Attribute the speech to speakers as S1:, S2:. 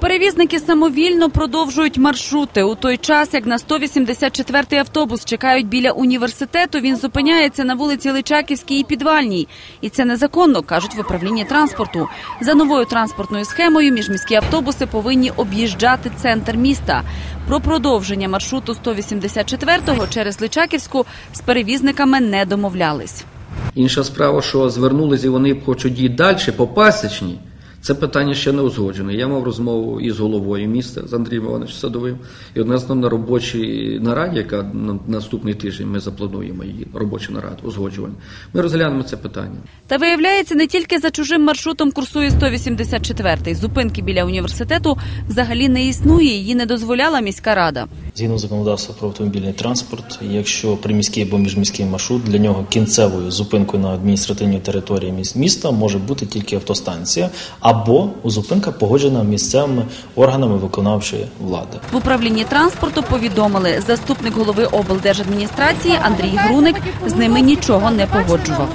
S1: Перевізники самовільно продовжують маршрути. У той час, як на 184-й автобус чекають біля університету, він зупиняється на вулиці Личаківській і Підвальній. І це незаконно, кажуть в управлінні транспорту. За новою транспортною схемою міжміські автобуси повинні об'їжджати центр міста. Про продовження маршруту 184-го через Личаківську з перевізниками не домовлялись.
S2: Інша справа, що звернулися і вони хочуть її далі по пасічній. Це питання ще не узгоджене. Я мав розмову із головою міста з Андрієм Івановичем Садовим. І одна з на робочій нараді, яка на наступний тиждень ми заплануємо її робочу нараду узгоджування. Ми розглянемо це питання.
S1: Та виявляється, не тільки за чужим маршрутом курсує 184-й. Зупинки біля університету взагалі не існує. Її не дозволяла міська рада.
S3: Згідно законодавства про автомобільний транспорт, якщо приміський або міжміський маршрут для нього кінцевою зупинкою на адміністративній території міста може бути тільки автостанція або зупинка погоджена місцевими органами виконавчої влади.
S1: В управлінні транспорту повідомили, заступник голови облдержадміністрації Андрій Груник з ними нічого не погоджував.